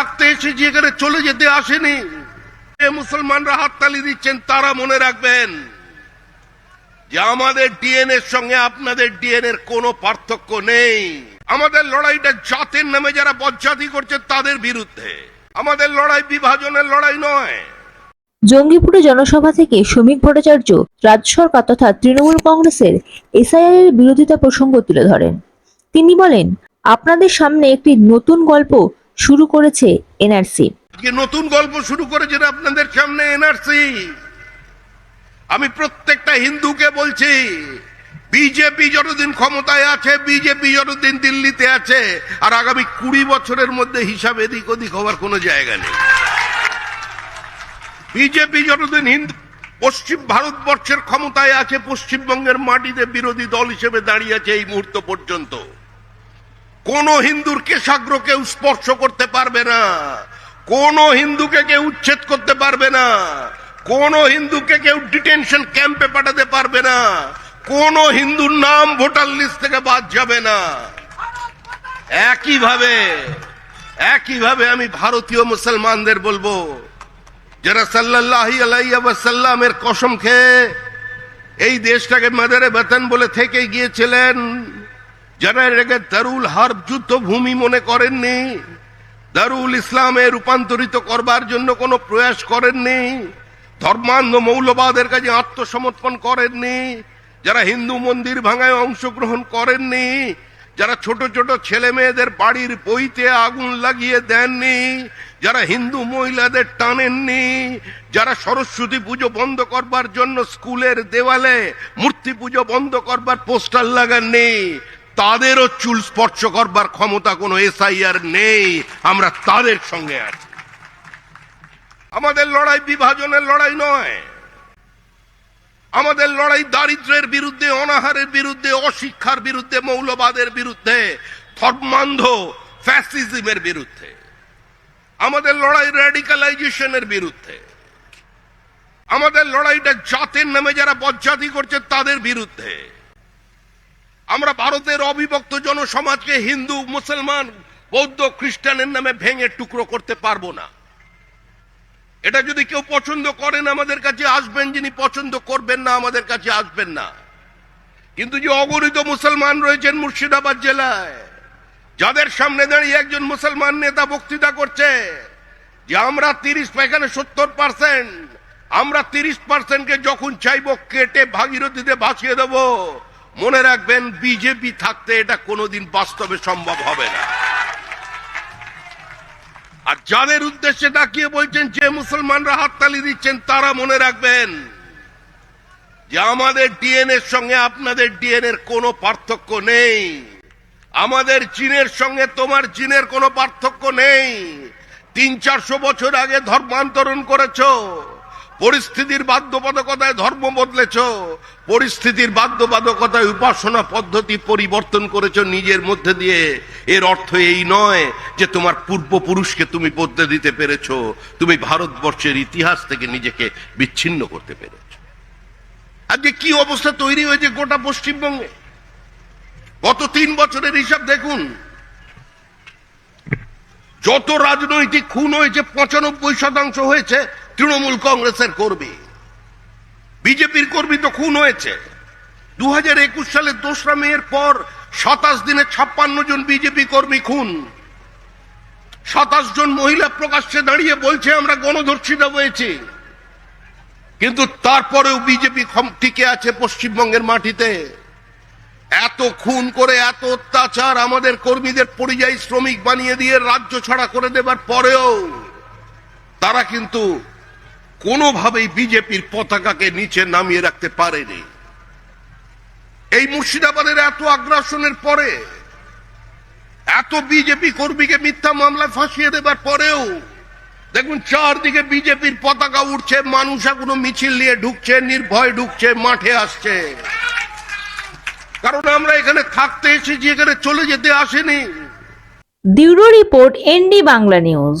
থাকতে এসেছি এখানে চলে যেতে আসেনি মুসলমানরা হাততালি দিচ্ছেন, তারা মনে রাখবেন যে আমাদের ডিএনএ এর সঙ্গে আপনাদের ডিএনএ এর কোনো পার্থক্য নেই। আমাদের লড়াইটা জাতের নামে যারা বজ্জাতি করছে তাদের বিরুদ্ধে। আমাদের লড়াই বিভাজনের লড়াই নয়। জঙ্গিপুরে জনসভা থেকে শ্রমিক ভট্টাচার্য, রাজ্য সরকার তথা তৃণমূল কংগ্রেসের এসআইআর এর বিরোধিতা প্রসঙ্গ তুলে ধরেন। তিনি বলেন, আপনাদের সামনে একটি নতুন গল্প শুরু করেছে এনআরসি। নতুন গল্প শুরু করেছেন আপনাদের সামনে এনআরসি। আমি প্রত্যেকটা হিন্দুকে বলছি, বিজেপি যতদিন ক্ষমতায় আছে, বিজেপি যতদিন দিল্লিতে আছে, আর আগামী কুড়ি বছরের মধ্যে হিসাব এদিক ওদিক হওয়ার কোনো জায়গা নেই। বিজেপি যতদিন হিন্দু পশ্চিম ভারতবর্ষের ক্ষমতায় আছে, পশ্চিমবঙ্গের মাটিতে বিরোধী দল হিসেবে দাঁড়িয়ে আছে এই মুহূর্ত পর্যন্ত। কোন হিন্দুর কেশাগ্র কেউ স্পর্শ করতে পারবে না। কোন হিন্দুকে কেউ উচ্ছেদ করতে পারবে না। কোন হিন্দুকে কেউ ডিটেনশন ক্যাম্পে পাঠাতে পারবে না। কোন হিন্দুর নাম ভোটার লিস্ট থেকে বাদ যাবে না। একইভাবে একইভাবে আমি ভারতীয় মুসলমানদের বলব, যারা সাল্লাল্লাহি আলাইসাল্লামের কসম খেয়ে এই দেশটাকে মাদারে বেতন বলে থেকে গিয়েছিলেন যারা এটাকে দারুল হার্ব যুদ্ধ ভূমি মনে করেননি। দারুল ইসলামে রূপান্তরিত করবার জন্য কোনো প্রয়াস করেননি। ধর্মান্ধ মৌলবাদের কাছে আত্মসমর্পণ করেননি। যারা হিন্দু মন্দির ভাঙায় অংশগ্রহণ করেননি। যারা ছোট ছোট ছেলে মেয়েদের বাড়ির বইতে আগুন লাগিয়ে দেননি। যারা হিন্দু মহিলাদের টানেননি। যারা সরস্বতী পুজো বন্ধ করবার জন্য স্কুলের দেওয়ালে মূর্তি পুজো বন্ধ করবার পোস্টার লাগাননি। তাদেরও চুল স্পর্শ করবার ক্ষমতা কোনো এসআইআর নেই। আমরা তাদের সঙ্গে আছি। আমাদের লড়াই বিভাজনের লড়াই নয়। আমাদের লড়াই দারিদ্রের বিরুদ্ধে, অনাহারের বিরুদ্ধে, অশিক্ষার বিরুদ্ধে, মৌলবাদের বিরুদ্ধে, ধর্মান্ধ ফ্যাসিজমের বিরুদ্ধে। আমাদের লড়াই র্যাডিকালাইজেশনের বিরুদ্ধে। আমাদের লড়াইটা জাতের নামে যারা বজ্জাতি করছে তাদের বিরুদ্ধে। আমরা ভারতের অবিভক্ত জনসমাজকে হিন্দু, মুসলমান, বৌদ্ধ, খ্রিস্টানের নামে ভেঙে টুকরো করতে পারব না। এটা যদি কেউ পছন্দ করেন আমাদের কাছে আসবেন, যিনি পছন্দ করবেন না আমাদের কাছে আসবেন না। কিন্তু যে অগণিত মুসলমান রয়েছেন মুর্শিদাবাদ জেলায়, যাদের সামনে দাঁড়িয়ে একজন মুসলমান নেতা বক্তৃতা করছে, যে আমরা তিরিশ, এখানে সত্তর পার্সেন্ট, আমরা তিরিশ পার্সেন্টকে যখন চাইব কেটে ভাগীরথীতে ভাসিয়ে দেব মনে রাখবেন, বিজেপি থাকতে এটা কোনোদিন বাস্তবে সম্ভব হবে না। আর যাদের উদ্দেশ্যে তাকিয়ে বলছেন যে মুসলমানরা হাততালি দিচ্ছেন, তারা মনে রাখবেন যে আমাদের ডিএনএ সঙ্গে আপনাদের ডিএনএ এর কোনো পার্থক্য নেই। আমাদের চীনের সঙ্গে তোমার চীনের কোনো পার্থক্য নেই। তিন চারশো বছর আগে ধর্মান্তরণ করেছ। পরিস্থিতির বাধ্যবাধকতায় ধর্ম বদলেছ, পরিস্থিতির বাধ্যবাধকতায় উপাসনা পদ্ধতি পরিবর্তন করেছ নিজের মধ্যে দিয়ে। এর অর্থ এই নয় যে তোমার পূর্বপুরুষকে তুমি বদলে দিতে পেরেছ, তুমি ভারতবর্ষের ইতিহাস থেকে নিজেকে বিচ্ছিন্ন করতে পেরেছ। আজকে কি অবস্থা তৈরি হয়েছে গোটা পশ্চিমবঙ্গে? গত তিন বছরের হিসাব দেখুন। যত রাজনৈতিক খুন হয়েছে, পঁচানব্বই শতাংশ হয়েছে তৃণমূল কংগ্রেসের কর্মী। বিজেপির কর্মী তো খুন হয়েছে। দু হাজার একুশ সালের দোসরা মেয়ের পর সাতাশ দিনে ছাপ্পান্ন জন বিজেপি কর্মী খুন। সাতাশ জন মহিলা প্রকাশ্যে দাঁড়িয়ে বলছে, আমরা গণধর্ষিতা হয়েছি কিন্তু তারপরেও বিজেপি টিকে আছে পশ্চিমবঙ্গের মাটিতে। এত খুন করে, এত অত্যাচার আমাদের কর্মীদের পরিযায়ী শ্রমিক বানিয়ে দিয়ে রাজ্য ছাড়া করে দেবার পরেও তারা কিন্তু কোনোভাবেই বিজেপির পতাকাকে নিচে নামিয়ে রাখতে পারেনি। এই মুর্শিদাবাদের এত আগ্রাসনের পরে, এত বিজেপি কর্মীকে মিথ্যা মামলায় ফাঁসিয়ে দেবার পরেও, দেখুন চারদিকে বিজেপির পতাকা উঠছে মানুষ এখনও মিছিল নিয়ে ঢুকছে, নির্ভয় ঢুকছে, মাঠে আসছে। কারণ আমরা এখানে থাকতে এসেছি, এখানে চলে যেতে আসেনি। Bureau report ND Bangla news.